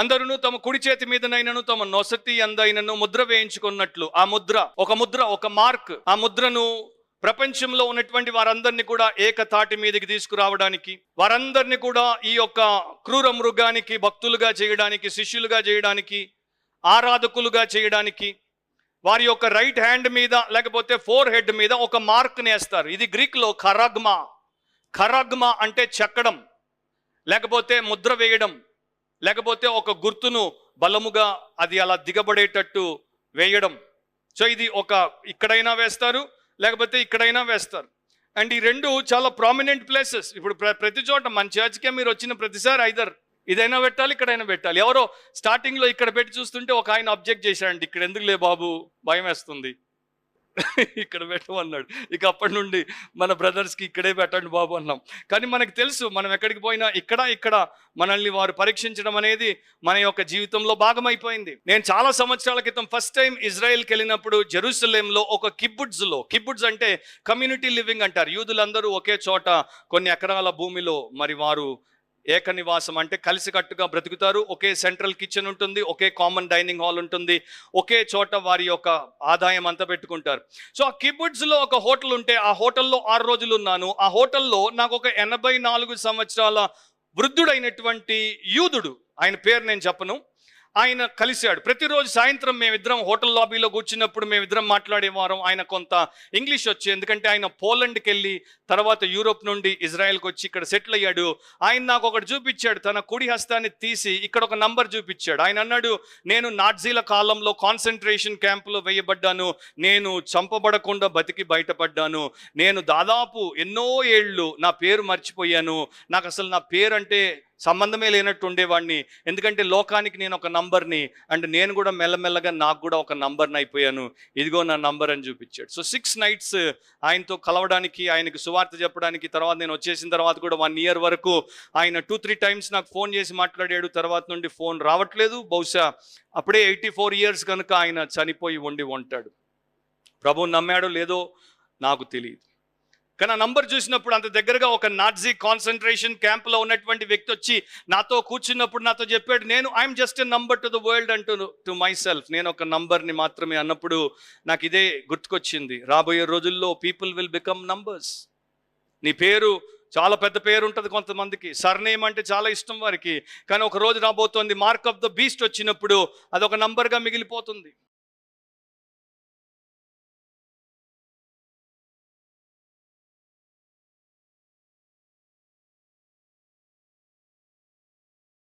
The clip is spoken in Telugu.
అందరూ తమ కుడి చేతి మీదనైనను తమ నొసటి అందైనను ముద్ర వేయించుకున్నట్లు. ఆ ముద్ర ఒక ముద్ర ఒక మార్క్ ఆ ముద్రను ప్రపంచంలో ఉన్నటువంటి వారందరినీ కూడా ఏకతాటి మీదకి తీసుకురావడానికి వారందరినీ కూడా ఈ యొక్క క్రూర మృగానికి భక్తులుగా చేయడానికి శిష్యులుగా చేయడానికి ఆరాధకులుగా చేయడానికి వారి యొక్క రైట్ హ్యాండ్ మీద లేకపోతే ఫోర్ హెడ్ మీద ఒక మార్క్ని వేస్తారు ఇది గ్రీక్లో ఖరగ్మా. ఖరగ్మా అంటే చెక్కడం లేకపోతే ముద్ర వేయడం. లేకపోతే ఒక గుర్తును బలముగా అది అలా దిగబడేటట్టు వేయడం. సో ఇది ఒక ఇక్కడైనా వేస్తారు లేకపోతే ఇక్కడైనా వేస్తారు. అండ్ ఈ రెండు చాలా ప్రామినెంట్ ప్లేసెస్ ఇప్పుడు ప్ర- ప్రతి చోట మన చర్చ్కే మీరు వచ్చిన ప్రతిసారి ఐదర్ ఇదైనా పెట్టాలి ఇక్కడైనా పెట్టాలి. ఎవరో స్టార్టింగ్లో ఇక్కడ పెట్టి చూస్తుంటే ఒక ఆయన అబ్జెక్ట్ చేశాడండి ఇక్కడ ఎందుకు లే బాబు? భయం వేస్తుంది. ఇక్కడ పెట్టమన్నాడు. ఇక అప్పటి నుండి మన బ్రదర్స్కి ఇక్కడే పెట్టండి బాబు అన్నాం. కానీ మనకు తెలుసు మనం ఎక్కడికి పోయినా ఇక్కడ ఇక్కడ మనల్ని వారు పరీక్షించడం అనేది మన యొక్క జీవితంలో భాగమైపోయింది. నేను చాలా సంవత్సరాల క్రితం ఫస్ట్ టైం ఇజ్రాయెల్కి వెళ్ళినప్పుడు జెరూసలేంలో ఒక కిబ్బుడ్స్లో కిబ్బుడ్స్ అంటే కమ్యూనిటీ లివింగ్ అంటారు. యూదులందరూ ఒకే చోట కొన్ని ఎకరాల భూమిలో మరి వారు ఏక నివాసం అంటే కలిసికట్టుగా బ్రతుకుతారు. ఒకే సెంట్రల్ కిచెన్ ఉంటుంది ఒకే కామన్ డైనింగ్ హాల్ ఉంటుంది ఒకే చోట వారి యొక్క ఆదాయం అంతా పెట్టుకుంటారు. సో ఆ కిబుడ్స్లో ఒక హోటల్ ఉంటే ఆ హోటల్లో ఆరు రోజులు ఉన్నాను. ఆ హోటల్లో నాకు ఒక ఎనభై నాలుగు సంవత్సరాల వృద్ధుడైనటువంటి యూదుడు ఆయన పేరు నేను చెప్పను. ఆయన కలిశాడు. ప్రతిరోజు సాయంత్రం మేమిద్దరం హోటల్ లాబీలో కూర్చున్నప్పుడు మేమిద్దరం మాట్లాడేవారం ఆయన కొంత ఇంగ్లీష్ వచ్చి ఎందుకంటే ఆయన పోలండ్కి వెళ్ళి తర్వాత యూరోప్ నుండి ఇజ్రాయెల్కి వచ్చి ఇక్కడ సెటిల్ అయ్యాడు. ఆయన నాకు ఒకటి చూపించాడు తన కుడి హస్తాన్ని తీసి ఇక్కడ ఒక నంబర్ చూపించాడు. ఆయన అన్నాడు నేను నాట్జీల కాలంలో కాన్సన్ట్రేషన్ క్యాంపులో వేయబడ్డాను. నేను చంపబడకుండా బతికి బయటపడ్డాను. నేను దాదాపు ఎన్నో ఏళ్ళు నా పేరు మర్చిపోయాను. నాకు అసలు నా పేరు అంటే సంబంధమే లేనట్టు ఉండేవాడిని ఎందుకంటే లోకానికి నేను ఒక నంబర్ని అండ్ నేను కూడా మెల్లమెల్లగా నాకు కూడా ఒక నంబర్ని అయిపోయాను. ఇదిగో నా నంబర్ అని చూపించాడు. సో సిక్స్ నైట్స్ ఆయనతో కలవడానికి ఆయనకు సువార్త చెప్పడానికి తర్వాత నేను వచ్చేసిన తర్వాత కూడా వన్ ఇయర్ వరకు ఆయన టూ త్రీ టైమ్స్ నాకు ఫోన్ చేసి మాట్లాడాడు. తర్వాత నుండి ఫోన్ రావట్లేదు. బహుశా అప్పుడే ఎయిటీ ఫోర్ ఇయర్స్ కనుక ఆయన చనిపోయి ఉండి ఉంటాడు. ప్రభు నమ్మాడో లేదో నాకు తెలియదు కానీ ఆ నంబర్ చూసినప్పుడు అంత దగ్గరగా ఒక నాట్జీ కాన్సన్ట్రేషన్ క్యాంప్లో ఉన్నటువంటి వ్యక్తి వచ్చి నాతో కూర్చున్నప్పుడు నాతో చెప్పాడు నేను I'm just a number to the world అంటూ టు మై సెల్ఫ్ నేను ఒక నంబర్ని మాత్రమే అన్నప్పుడు నాకు ఇదే గుర్తుకొచ్చింది. రాబోయే రోజుల్లో పీపుల్ విల్ బికమ్ నంబర్స్ నీ పేరు చాలా పెద్ద పేరు ఉంటుంది కొంతమందికి. సర్నేమ్ అంటే చాలా ఇష్టం వారికి. కానీ ఒక రోజు రాబోతోంది మార్క్ ఆఫ్ ద బీస్ట్ వచ్చినప్పుడు అదొక నంబర్గా మిగిలిపోతుంది.